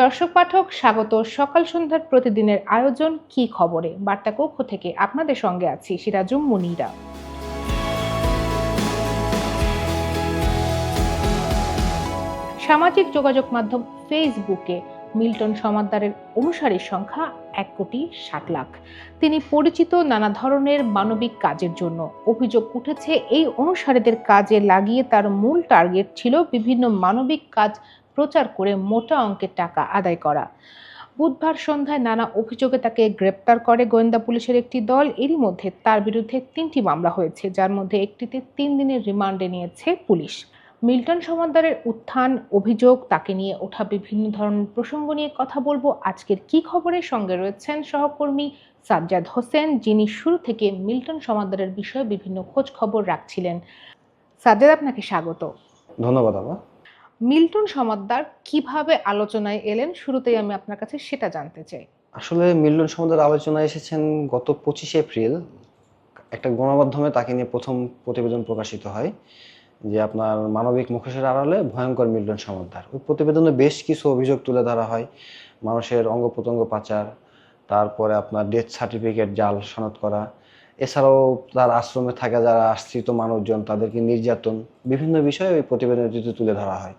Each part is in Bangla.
দর্শক পাঠক, স্বাগত। সকাল সন্ধ্যার প্রতিদিনের আয়োজন, কি খবরে? বার্তা কক্ষ থেকে আপনাদের সঙ্গে আছি সিরাজুম মুনিরা। সামাজিক যোগাযোগ মাধ্যম ফেসবুকে মিল্টন সমাদ্দারের অনুসারীর সংখ্যা এক কোটি ষাট লাখ। তিনি পরিচিত নানা ধরনের মানবিক কাজের জন্য অভিযোগ উঠেছে, এই অনুসারীদের কাজে লাগিয়ে তার মূল টার্গেট ছিল বিভিন্ন মানবিক কাজ প্রচার করে মোটা অঙ্কের টাকা আদায় করা। বুধবার সন্ধ্যায় নানা অভিযোগে তাকে গ্রেপ্তার করে গোয়েন্দা পুলিশের একটি দল। এরই মধ্যে তার বিরুদ্ধে তিনটি মামলা হয়েছে, যার মধ্যে একটিতে তিন দিনের রিমান্ডে নিয়েছে পুলিশ। মিল্টন সমাদ্দারের উত্থান, অভিযোগ, তাকে নিয়ে ওঠা বিভিন্ন ধরনের প্রসঙ্গ নিয়ে কথা বলব। আজকের কি খবরের সঙ্গে রয়েছেন সহকর্মী সাজ্জাদ হোসেন, যিনি শুরু থেকে মিল্টন সমাদ্দারের বিষয়ে বিভিন্ন খোঁজ খবর রাখছিলেন। সাজ্জাদ, আপনাকে স্বাগত। ধন্যবাদ আপা মিল্টন সমাদ্দার কীভাবে আলোচনায় এলেন? শুরুতেই আমি আপনার কাছে সেটা জানতে চাই। আসলে মিল্টন সমুদ্রের আলোচনায় এসেছেন গত পঁচিশে এপ্রিল। একটা গণমাধ্যমে তাকে নিয়ে প্রথম প্রতিবেদন প্রকাশিত হয় যে আপনার মানবিক মুখোশের আড়ালে ভয়ঙ্কর মিল্টন সমাদ্দার। ওই প্রতিবেদনে বেশ কিছু অভিযোগ তুলে ধরা হয়। মানুষের অঙ্গ প্রত্যঙ্গ পাচার, তারপরে আপনার ডেথ সার্টিফিকেট জাল সনদ করা এছাড়াও তার আশ্রমে থাকা যারা আশ্রিত মানুষজন, তাদেরকে নির্যাতন, বিভিন্ন বিষয়ে ওই প্রতিবেদনটিতে তুলে ধরা হয়।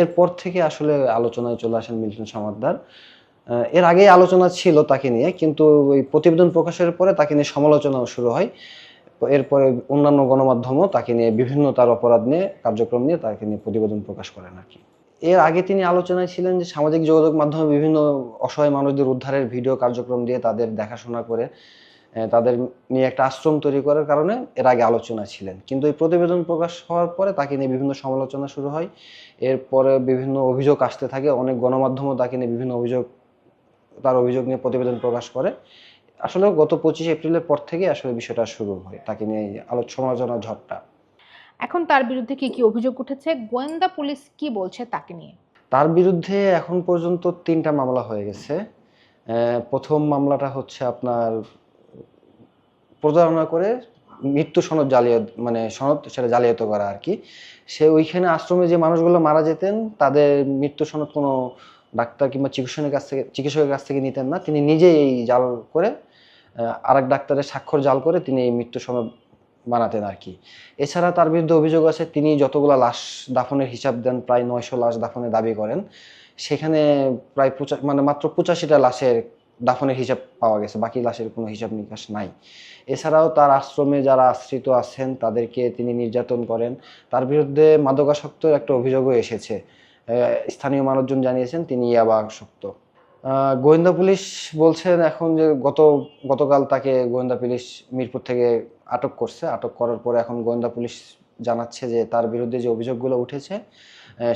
এরপর থেকে আসলে আলোচনায় চলে আসেন মিল্টন সমাদ্দার। এর আগেই আলোচনা ছিল তাকে নিয়ে, কিন্তু ওই প্রতিবেদন প্রকাশের পরে তাকে নিয়ে সমালোচনাও শুরু হয়। এরপরে অন্যান্য গণমাধ্যমও তাকে নিয়ে বিভিন্ন তার অপরাধ নিয়ে, কার্যক্রম নিয়ে তাকে নিয়ে প্রতিবেদন প্রকাশ করেন আর কি। এর আগে তিনি আলোচনায় ছিলেন যে সামাজিক যোগাযোগ মাধ্যমে বিভিন্ন অসহায় মানুষদের উদ্ধারের ভিডিও কার্যক্রম দিয়ে তাদের দেখাশোনা করে তাদের নিয়ে একটা আশ্রম তৈরি করার কারণে এর আগে আলোচনা ছিলেন। কিন্তু এই প্রতিবেদন প্রকাশ হওয়ার পরে তাকে নিয়ে বিভিন্ন সমালোচনা শুরু হয়। এরপরে বিভিন্ন অভিযোগ আসতে থাকে অনেক গণমাধ্যমও তাকে নিয়ে বিভিন্ন অভিযোগ তার অভিযোগ নিয়ে প্রতিবেদন প্রকাশ করে। আসলে গত পঁচিশে এপ্রিলের পর থেকে আসলে বিষয়টা শুরু হয় তাকে নিয়ে আলোচ সমালোচনার ঝড়টা। এখন তার বিরুদ্ধে কি কি অভিযোগ উঠেছে? গোয়েন্দা পুলিশ কি বলছে তাকে নিয়ে? তার বিরুদ্ধে এখন পর্যন্ত তিনটা মামলা হয়ে গেছে। প্রথম মামলাটা হচ্ছে আপনার প্রতারণা করে মৃত্যু সনদ জালিয়াত মানে সনদ সেটা জালিয়াত করা আর কি। সে ওইখানে আশ্রমে যে মানুষগুলো মারা যেতেন, তাদের মৃত্যু সনদ কোনো ডাক্তার কিংবা চিকিৎসকের কাছ থেকে চিকিৎসকের কাছ থেকে নিতেন না। তিনি নিজেই এই জাল করে আরেক ডাক্তারের স্বাক্ষর জাল করে তিনি এই মৃত্যু সনদ বানাতেন আর কি। এছাড়া তার বিরুদ্ধে অভিযোগ আছে, তিনি যতগুলো লাশ দাফনের হিসাব দেন, প্রায় নয়শো লাশ দাফনের দাবি করেন। সেখানে প্রায় পঁচা মানে মাত্র পঁচাশিটা লাশের দাফনের হিসাব পাওয়া গেছে, বাকি লাশের কোনো হিসাব নিকাশ নাই। এছাড়াও তার আশ্রমে যারা আশ্রিত আছেন, তাদেরকে তিনি নির্যাতন করেন। তার বিরুদ্ধে মাদকাসক্তর একটা অভিযোগও এসেছে। স্থানীয় মানুষজন জানিয়েছেন, তিনি ইয়াবা আসক্ত গোয়েন্দা পুলিশ বলছেন এখন যে গত, গতকাল তাকে গোয়েন্দা পুলিশ মিরপুর থেকে আটক করছে। আটক করার পরে এখন গোয়েন্দা পুলিশ জানাচ্ছে যে তার বিরুদ্ধে যে অভিযোগগুলো উঠেছে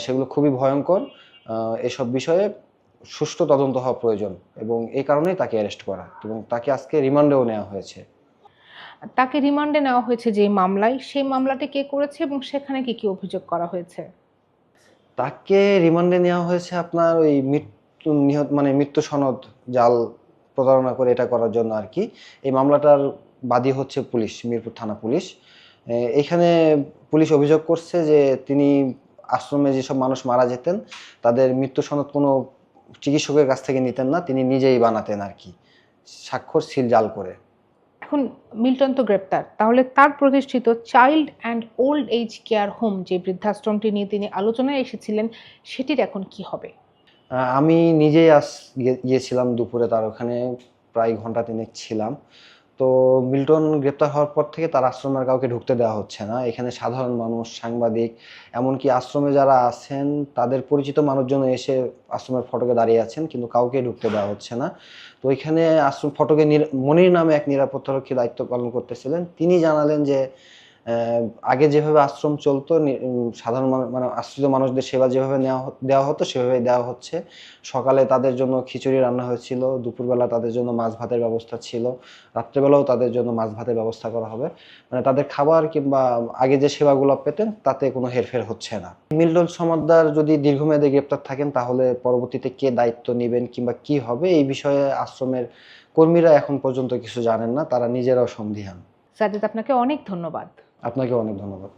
সেগুলো খুবই ভয়ঙ্কর। এসব বিষয়ে সুষ্ঠু তদন্ত হওয়া প্রয়োজন এবং এই কারণেই তাকে অ্যারেস্ট করা এবং তাকে আজকে রিমান্ডেও নেওয়া হয়েছে। তাকে রিমান্ডে নেওয়া হয়েছে যে মামলায় সেই মামলাটি কে করেছে এবং সেখানে কি কি অভিযোগ করা হয়েছে? তাকে রিমান্ডে নেওয়া হয়েছে আপনার ওই মৃত্যু নিহত মানে মৃত্যু সনদ জাল প্রতারণা করে এটা করার জন্য আর কি। এই মামলাটার বাদী হচ্ছে পুলিশ মিরপুর থানা পুলিশ। এখানে পুলিশ অভিযোগ করছে যে তিনি আশ্রমে যেসব মানুষ মারা যেতেন তাদের মৃত্যু সনদ কোনো চিকিৎসকের কাছ থেকে নিতেন না তিনি নিজেই বানাতেন আর কি। স্বাক্ষর সিল জাল করে। এখন মিল্টন তো গ্রেপ্তার। তাহলে তার প্রতিষ্ঠিত child and old age care home যে বৃদ্ধাশ্রমটি নিয়ে তিনি আলোচনায় এসেছিলেন সেটির এখন কি হবে? আমি নিজেই আস গিয়ে- গিয়েছিলাম দুপুরে তার ওখানে প্রায় ঘণ্টা তিনেক ছিলাম। তো মিল্টন গ্রেপ্তার হওয়ার পর থেকে তার আশ্রমে আর কাউকে ঢুকতে দেওয়া হচ্ছে না। এখানে সাধারণ মানুষ, সাংবাদিক, এমনকি আশ্রমে যারা আছেন, তাদের পরিচিত মানুষজন এসে আশ্রমের ফটকে দাঁড়িয়ে আছেন, কিন্তু কাউকে ঢুকতে দেওয়া হচ্ছে না। তো এখানে আশ্রম ফটকে মনির নামে এক নিরাপত্তারক্ষী দায়িত্ব পালন করতেছিলেন। তিনি জানালেন যে আগে যেভাবে আশ্রম চলতো সাধারণ মানে আশ্রিত মানুষদের সেবা যেভাবে নেওয়া দেওয়া হতো সেভাবে দেওয়া হচ্ছে। সকালে তাদের জন্য খিচুড়ি রান্না হয়েছিল, দুপুরবেলা তাদের জন্য মাছ ভাতের ব্যবস্থা ছিল, রাত্রেবেলাও তাদের জন্য মাছ ভাতের ব্যবস্থা করা হবে। মানে তাদের খাবার কিংবা আগে যে সেবাগুলো পেতেন, তাতে কোনো হেরফের হচ্ছে না। মিল্টন সমাদ্দার যদি দীর্ঘমেয়াদে গ্রেপ্তার থাকেন, তাহলে পরবর্তীতে কে দায়িত্ব নেবেন কিংবা কি হবে, এই বিষয়ে আশ্রমের কর্মীরা এখন পর্যন্ত কিছু জানেন না, তারা নিজেরাও সন্দিহান। সাজিদ, আপনাকে অনেক ধন্যবাদ। আপনাকে অনেক ধন্যবাদ।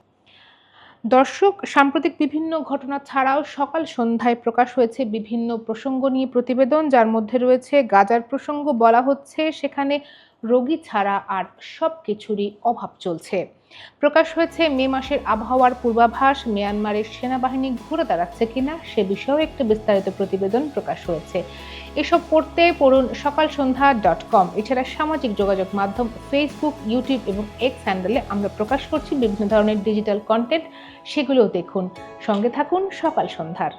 দর্শক, সাম্প্রতিক বিভিন্ন ঘটনা ছাড়াও সকাল সন্ধ্যায় প্রকাশ হয়েছে বিভিন্ন প্রসঙ্গ নিয়ে প্রতিবেদন, যার মধ্যে রয়েছে গাজার প্রসঙ্গ বলা হচ্ছে, সেখানে রোগী ছাড়া আর সব কিছুরই অভাব চলছে। প্রকাশ হয়েছে, মে মাসের আবহাওয়ার পূর্বাভাস, মিয়ানমারের সেনাবাহিনী ঘুরে দাঁড়াচ্ছে কিনা সে বিষয়েও একটি বিস্তারিত প্রতিবেদন প্রকাশ হয়েছে। এসব পড়তে পড়ুন সকাল সন্ধ্যা ডট কম এছাড়া সামাজিক যোগাযোগ মাধ্যম ফেসবুক ইউটিউব এবং এক্স হ্যান্ডেলে আমরা প্রকাশ করছি বিভিন্ন ধরনের ডিজিটাল কন্টেন্ট সেগুলোও দেখুন। সঙ্গে থাকুন সকাল সন্ধ্যার।